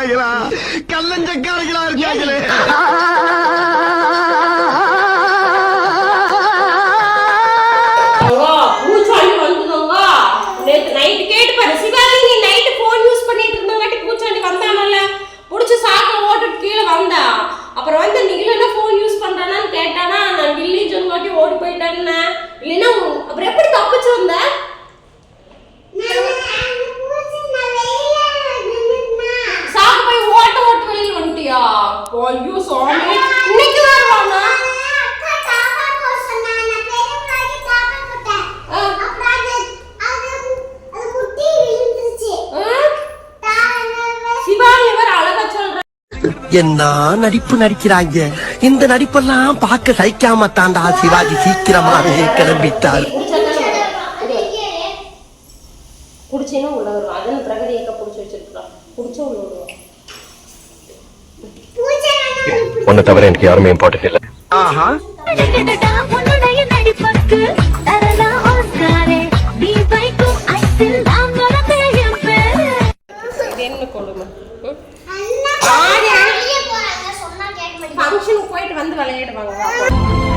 மாட்டீங்களே அவ்வா, பூச்சாண்டி நைட்டு கேட்டு பாரு நீ நைட்டு ஃபோன் யூஸ் கீழே அப்புறம் வந்து நீ இல்லைன்னா ஃபோன் யூஸ் பண்றானான்னு கேட்டானா நான் இல்லைன்னு சொன்னாட்டி ஓடி போயிட்டேன்னு. இல்லைன்னா அப்புறம் எப்படி தப்பிச்சு வந்த? ஐயோ சுவாமி இன்னைக்கு வருவானா என்ன நடிப்பு நடிக்கிறாங்க? இந்த நடிப்பெல்லாம் பார்க்க சகிக்காம தாண்டா சிவாஜி சீக்கிரமாவே கிளம்பிட்டார். குடிச்சேன்னா உள்ள வரும் அதன் பிரகதி எங்க புடிச்சு வச்சிருக்கான் குடிச்சா உள்ள வருவான். உன்னை தவிர எனக்கு யாருமே இம்பார்ட்டன்ட் இல்லை. போயிட்டு வந்து விளையாடுவாங்க.